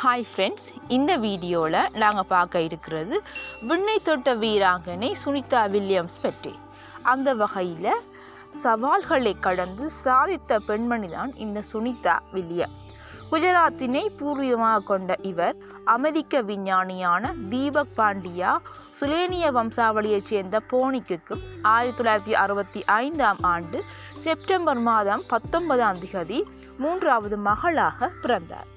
Hi friends இந்த வீடியோவில் நாங்கள் பார்க்க இருக்கிறது விண்ணை தொட்ட வீராங்கனை சுனிதா வில்லியம்ஸ் பற்றி. அந்த வகையில் சவால்களை கடந்து சாதித்த பெண்மணி தான் இந்த சுனிதா வில்லியம். குஜராத்தினை பூர்வீகமாக கொண்ட இவர் அமெரிக்க விஞ்ஞானியான தீபக் பாண்டியா சுலேனிய வம்சாவளியைச் சேர்ந்த போனிக்குக்கும் ஆயிரத்தி தொள்ளாயிரத்தி அறுபத்தி ஐந்தாம் ஆண்டு செப்டம்பர் மாதம் பத்தொன்பதாம் திகதி மூன்றாவது மகளாக பிறந்தார்.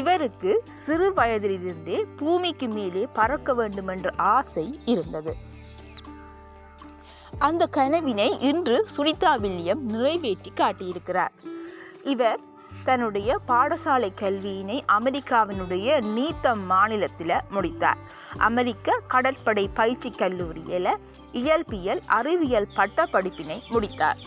இவருக்கு சிறு வயதிலிருந்தே பூமிக்கு மேலே பறக்க வேண்டும் என்ற ஆசை இருந்தது. அந்த கனவினை இன்று சுனிதா வில்லியம் நிறைவேற்றி காட்டியிருக்கிறார். இவர் தன்னுடைய பாடசாலை கல்வியினை அமெரிக்காவினுடைய நீத்தம் மாநிலத்தில் முடித்தார். அமெரிக்க கடற்படை பயிற்சி கல்லூரியில் இயல்பியல் அறிவியல் பட்ட படிப்பினை முடித்தார்.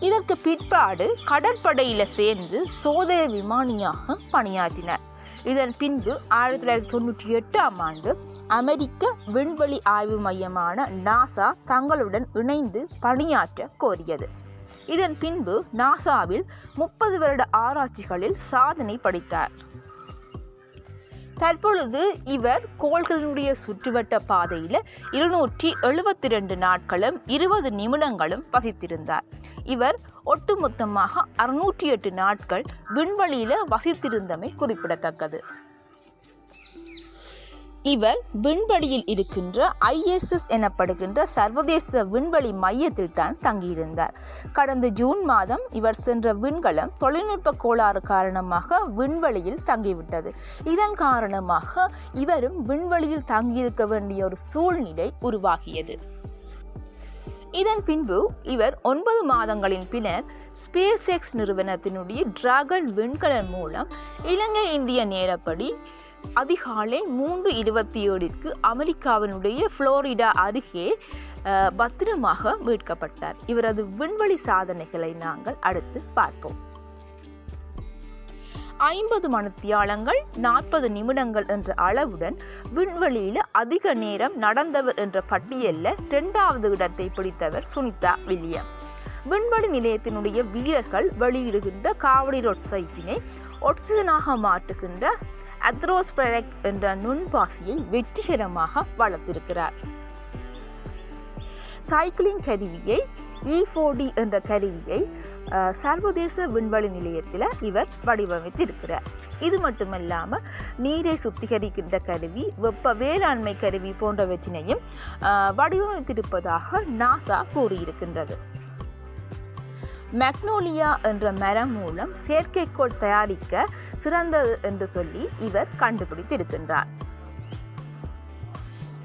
இதற்கு பிற்பாடு கடற்படையில் சேர்ந்து சோதனை விமானியாக பணியாற்றினார் இதன் பின்பு ஆயிரத்தி தொள்ளாயிரத்தி தொண்ணூற்றி எட்டாம் ஆண்டு அமெரிக்க விண்வெளி ஆய்வு மையமான நாசா தங்களுடன் இணைந்து பணியாற்ற கோரியது. இதன் பின்பு நாசாவில் முப்பது வருட ஆராய்ச்சிகளில் சாதனை படைத்தார். தற்பொழுது இவர் கோள்களினுடைய சுற்றுவட்ட பாதையில் இருநூற்றி எழுபத்தி ரெண்டு நாட்களும் இருபது நிமிடங்களும் வசித்திருந்தார். இவர் ஒட்டுமொத்தமாக அறுநூற்றி எட்டு நாட்கள் விண்வெளியில் வசித்திருந்தமை குறிப்பிடத்தக்கது. இவர் விண்வெளியில் இருக்கின்ற ஐஎஸ்எஸ் எனப்படுகின்ற சர்வதேச விண்வெளி மையத்தில் தான் தங்கியிருந்தார். கடந்த ஜூன் மாதம் இவர் சென்ற விண்கலம் தொழில்நுட்ப கோளாறு காரணமாக விண்வெளியில் தங்கிவிட்டது. இதன் காரணமாக இவரும் விண்வெளியில் தங்கியிருக்க வேண்டிய ஒரு சூழ்நிலை உருவாகியது. இதன் பின்பு இவர் ஒன்பது மாதங்களின் பின்னர் ஸ்பேஸ் எக்ஸ் நிறுவனத்தினுடைய டிராகன் விண்கலன் மூலம் இலங்கை இந்திய நேரப்படி அதிகாலை மூன்று இருபத்தி ஏழிற்கு அமெரிக்காவினுடைய ஃப்ளோரிடா அருகே பத்திரமாக மீட்கப்பட்டார். இவரது விண்வெளி சாதனைகளை நாங்கள் அடுத்து பார்ப்போம். ஐம்பது மணித்தியாலங்கள் நாற்பது நிமிடங்கள் என்ற அளவுடன் விண்வெளியில் அதிக நேரம் நடந்தவர் என்ற பட்டியலில் இரண்டாவது இடத்தை பிடித்தவர் சுனிதா வில்லியம். விண்வெளி நிலையத்தினுடைய வீரர்கள் வெளியிடுகின்ற காவடி ரொட்சைட்டினை ஒட்சிஜனாக மாற்றுகின்ற அத்ரோஸ்பிரக் என்ற நுண்பாசியை வெற்றிகரமாக வளர்த்திருக்கிறார். சைக்கிளிங் கருவியை E இஃபோடி என்ற கருவியை சர்வதேச விண்வெளி நிலையத்தில் இவர் வடிவமைத்திருக்கிறார். இது மட்டுமல்லாமல் நீரை சுத்திகரிக்கின்ற கருவி வெப்ப வேளாண்மை கருவி போன்றவற்றினையும் வடிவமைத்திருப்பதாக நாசா கூறியிருக்கின்றது. மெக்னோலியா என்ற மரம் மூலம் செயற்கைக்கோள் தயாரிக்க சிறந்தது என்று சொல்லி இவர் கண்டுபிடித்திருக்கின்றார்.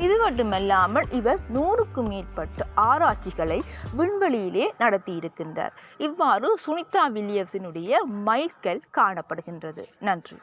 இது மட்டுமல்லாமல் இவர் நூறுக்கும் மேற்பட்ட ஆராய்ச்சிகளை விண்வெளியிலே நடத்தியிருக்கின்றார். இவ்வாறு சுனிதா வில்லியம்ஸினுடைய மைல்கல் காணப்படுகின்றது. நன்றி.